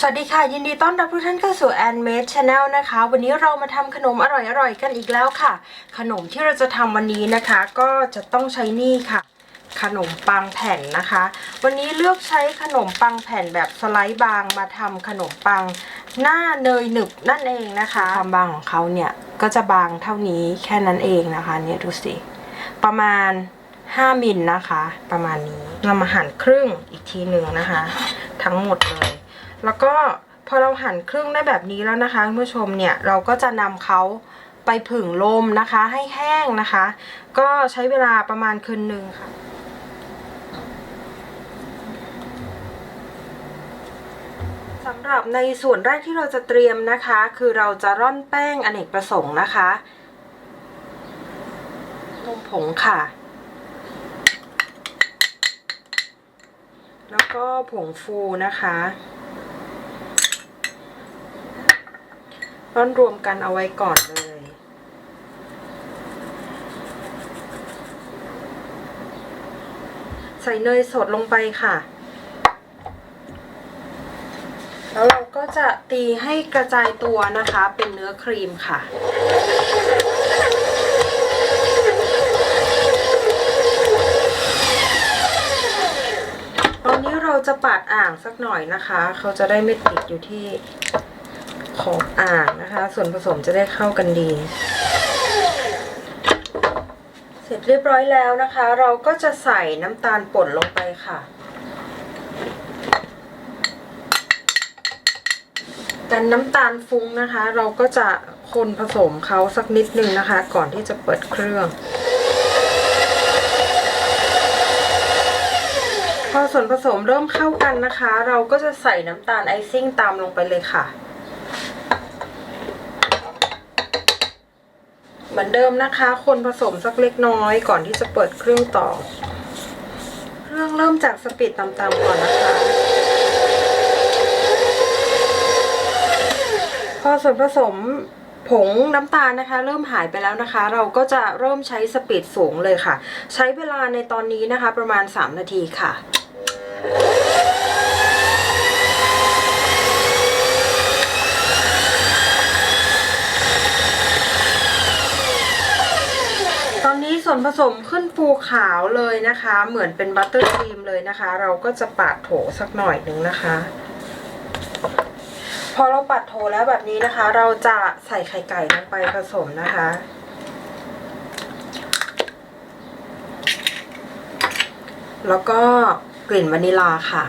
สวัสดีค่ะ ยินดีต้อนรับทุกท่านเข้าสู่ a n m a d e Channel นะคะ วันนี้เรามาทำขนมอร่อยๆกันอีกแล้วค่ะ ขนมที่เราจะทำวันนี้นะคะ ก็จะต้องใช้นี่ค่ะ ขนมปังแผ่นนะคะ วันนี้เลือกใช้ขนมปังแผ่นแบบสไลด์บางมาทำขนมปังหน้าเนยหนึบนั่นเองนะคะความบางของเขาเนี่ยก็จะบางเท่านี้แค่นั้นเองนะคะเนี่ยดูสิประมาณ 5มิลนะคะ ประมาณนี้เรามาหั่นครึ่งอีกทีหนึ่งนะคะ ทั้งหมดเลย แล้วก็พอเราหั่นครึ่งได้แบบนี้แล้วนะคะคุณผู้ชมเนี่ยเราก็จะนำเขาไปผึ่งลมนะคะให้แห้งนะคะ ก็ใช้เวลาประมาณคืนหนึ่งค่ะสำหรับในส่วนแรกที่เราจะเตรียมนะคะ คือเราจะร่อนแป้งอเนกประสงค์นะคะนมผงค่ะ แล้วก็ผงฟูนะคะ อนรวมกันเอาไว้ก่อนเลย ใส่เนยสดลงไปค่ะ แล้วเราก็จะตีให้กระจายตัวนะคะ เป็นเนื้อครีมค่ะตอนนี้เราจะปาดอ่างสักหน่อยนะคะ เขาจะได้ไม่ติดอยู่ที่ ขอบอ่างนะคะ ส่วนผสมจะได้เข้ากันดี เสร็จเรียบร้อยแล้วนะคะ เราก็จะใส่น้ำตาลป่นลงไปค่ะ กันน้ำตาลฟุ้งนะคะ เราก็จะคนผสมเขาสักนิดนึงนะคะ ก่อนที่จะเปิดเครื่องพอส่วนผสมเริ่มเข้ากันนะคะ เราก็จะใส่น้ำตาลไอซิ่งตามลงไปเลยค่ะ เห มือนเดิมนะคะ คนผสมสักเล็กน้อยก่อนที่จะเปิดเครื่องต่อ เครื่องเริ่มจากสปีดต่ำๆก่อนนะคะ พอส่วนผสมผงน้ำตาลนะคะ เริ่มหายไปแล้วนะคะ เราก็จะเริ่มใช้สปีดสูงเลยค่ะ ใช้เวลาในตอนนี้นะคะประมาณ 3 นาทีค่ะ ตอนนี้ ส่วนผสมขึ้นฟูขาวเลยนะคะ เหมือนเป็นบัตเตอร์ครีมเลยนะคะ เราก็จะปาดโถสักหน่อยหนึ่งนะคะ พอเราปัดโถแล้วแบบนี้นะคะ เราจะใส่ไข่ไก่ลงไปผสมนะคะแล้วก็กลิ่นวานิลาค่ะ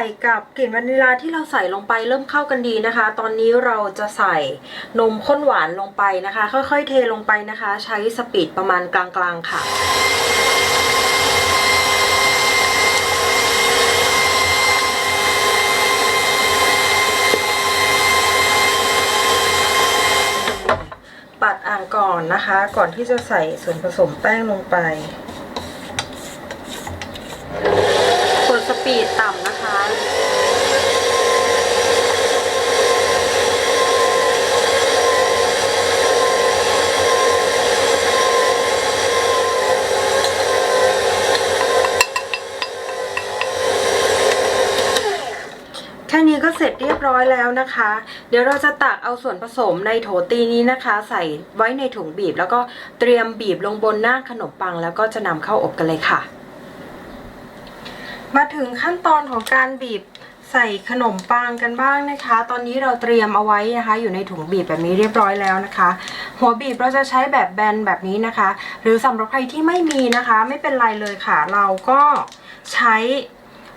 ไก่กับกลิ่นวานิลาที่เราใส่ลงไปเริ่มเข้ากันดีนะคะ ตอนนี้เราจะใส่นมข้นหวานลงไปนะคะ ค่อยๆ เทลงไปนะคะ ใช้สปีดประมาณกลางๆ ค่ะปัดอ่างก่อนนะคะ ก่อนที่จะใส่ส่วนผสมแป้งลงไป กดส ปีดต่ำนะคะ แค่นี้ก็เสร็จเรียบร้อยแล้วนะคะ เดี๋ยวเราจะตักเอาส่วนผสมในโถตีนี้นะคะ ใส่ไว้ในถุงบีบ แล้วก็เตรียมบีบลงบนหน้าขนมปัง แล้วก็จะนำเข้าอบกันเลยค่ะ มาถึงขั้นตอนของการบีบใส่ขนมปังกันบ้างนะคะ ตอนนี้เราเตรียมเอาไว้นะคะ อยู่ในถุงบีบแบบนี้เรียบร้อยแล้วนะคะ หัวบีบเราจะใช้แบบแบนแบบนี้นะคะ หรือสำหรับใครที่ไม่มีนะคะ ไม่เป็นไรเลยค่ะ เราก็ใช้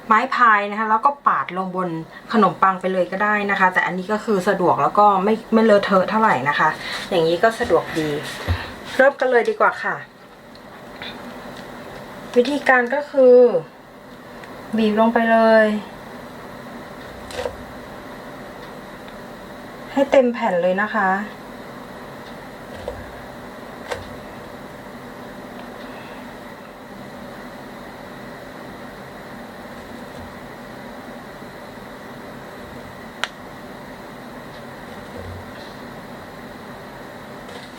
ไม้พายนะคะ แล้วก็ปาดลงบนขนมปังไปเลยก็ได้นะคะ แต่อันนี้ก็คือสะดวกแล้วก็ไม่ไม่เลอะเทอะเท่าไหร่นะคะ อย่างนี้ก็สะดวกดี เริ่มกันเลยดีกว่าค่ะ วิธีการก็คือ บีบลงไปเลย ให้เต็มแผ่นเลยนะคะ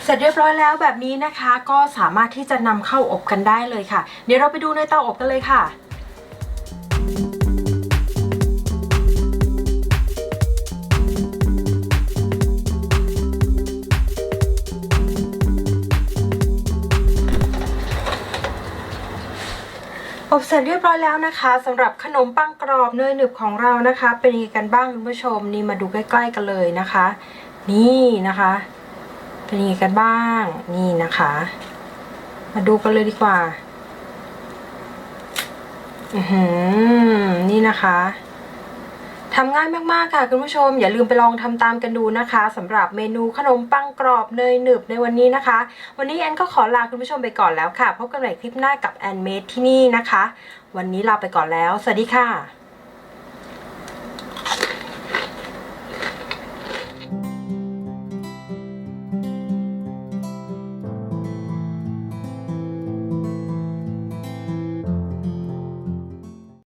เสร็จเรียบร้อยแล้วแบบนี้นะคะ ก็สามารถที่จะนำเข้าอบกันได้เลยค่ะ เดี๋ยวเราไปดูในเตาอบกันเลยค่ะ อบเสร็จเรียบร้อยแล้วนะคะสำหรับขนมปังกรอบเนยหนึบของเรานะคะ เป็นยังไงกันบ้างคุณผู้ชมนี่มาดูใกล้ ๆ กันเลยนะคะ นี่นะคะ เป็นยังไงกันบ้างนี่นะคะ มาดูกันเลยดีกว่า อือหือนี่นะคะ ทำง่ายมากๆค่ะคุณผู้ชม อย่าลืมไปลองทำตามกันดูนะคะสำหรับเมนูขนมปังกรอบเนยหนึบในวันนี้นะคะ วันนี้แอนก็ขอลาคุณผู้ชมไปก่อนแล้วค่ะ พบกันใหม่คลิปหน้ากับแอนเมดที่นี่นะคะ วันนี้ลาไปก่อนแล้ว สวัสดีค่ะ